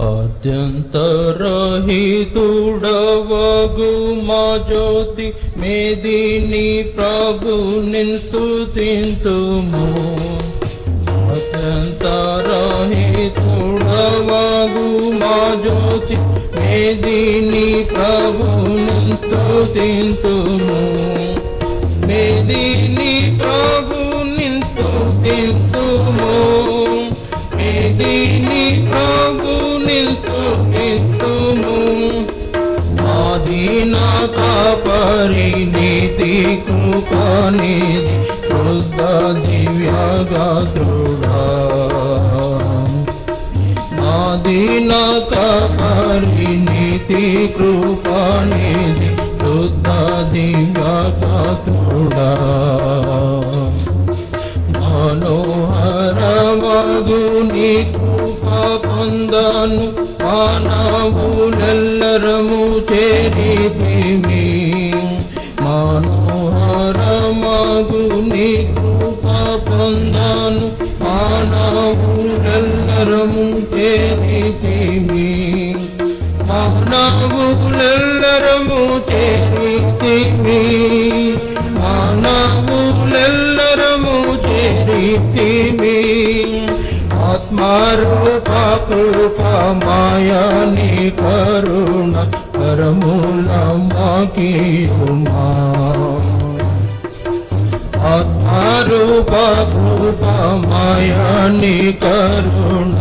అత్యంతరహితుడవగు మా జ్యోతి మేదిని ప్రభు నిన్స్తుతింతుము అత్యంతరహితుడవగు మా జ్యోతి మేదిని ప్రభు నిన్స్తుతింతుము మేదిని ప్రభు నిన్స్తుతింతుము మేదిని ప్రభు দীনতা পরিণীতি কুপনিধি শুদ্ধ দিব্যগদৃঢ় দীনতা পরিণীতি কৃপনিধি শুদ্ধ দিব্যগদৃঢ় মনোহর মগুনি কৃপা বন্দন মানবুল శరము చేరితిమి. మనోహరమగుని కృప పొందను మానవులెల్లరము చేరితిమి. మానవులెల్లరము చేరితిమి. మానవులెల్లరము చేరితిమి. ఆత్మారూప కృప మాయాని కరుణ పరముల మాకీయుమా ఆత్మారూప కృప మాయాని కరుణ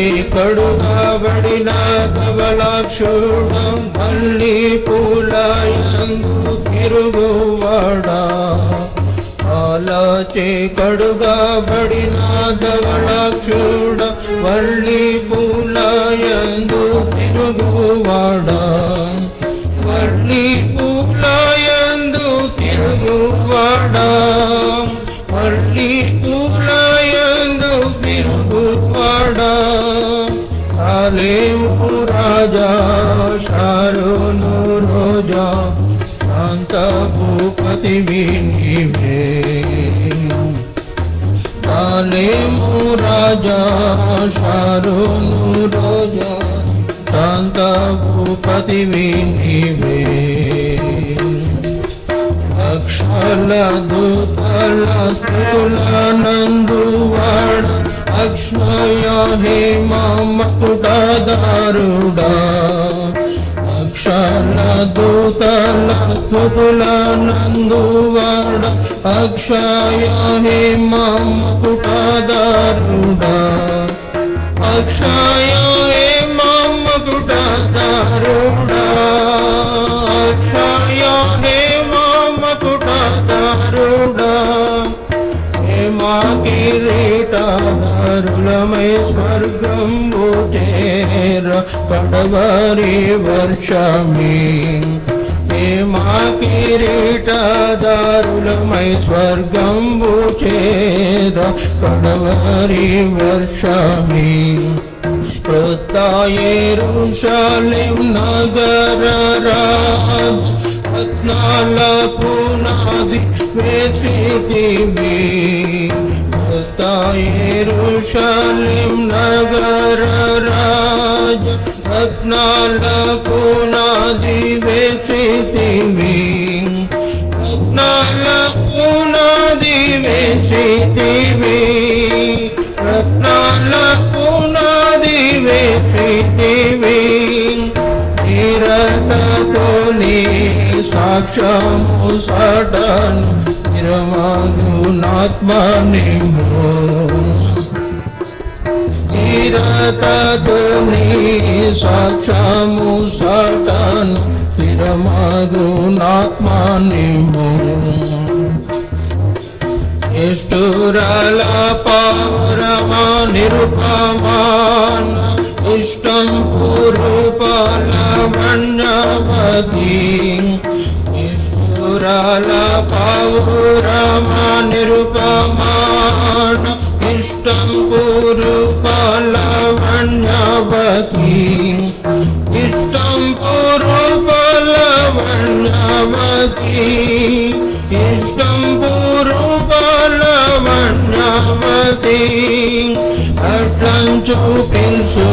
கடுகாவடிநாதவலாட்சூடம் பள்ளி பூலாயிருவாடா ஆலாச்சே கடுகாவடிநாதவலாட்சூடம் வள்ளி பூலாயந்து திருகுவாடா வள்ளி பூலாயந்து திருகுவாடா வள்ளி பூ శాంత భూపతి నీవే కాలేము రాజా షారును రోజా శాంత భూపతి నీవే అక్షల దుఃఖల స్థూలనందువాడ అక్షయ హేమ మకుటదారుడా मुकुलानन्दुवाड अक्षाया हे माँ कुटादारुडा अक्षाया हे माँ कुटादारुडा अक्षाया हे माँ कुटादारुडा हे मा किरीटारुणमय स्वर्गं भूतेर पडवरे वर्षामि। హేమా కిరీటదారులమై స్వర్గం చేర పడవరి వర్షమి కృతాయేరుషాలిం నగర రత్నాల పునాది వేచితివి కృతాయేరుషాలిం నగర రాజ రత్నాల వేచితివి రత్నాల పునాది వేచితివి రత్నాల పునాది వేసితివి నిరతతోని సాక్ష్యము సడను నిర్మగునాత్మనిము నిరతతోని సాక్ష్యము ना माने इष्टुरलापा रमा निरुपमान इष्टं पुरुपालमण्यमती इष्टुरलापा रमा निरुपमान इष्टं पुरुपालमण्यवती इष्टं पुरुपा పూర్వపాల మణ్యవతి ఇష్టం పూర్వపాల పద్మావతి చూపించు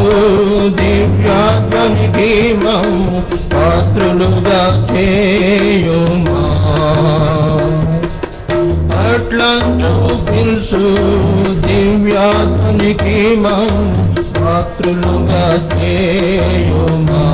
దివ్యాత్మనికి మమ్ము పాత్రులుగా చేయుమా అట్లం చూపించు దివ్యాత్మనికి మమ్ము పాత్రులుగా చేయుమా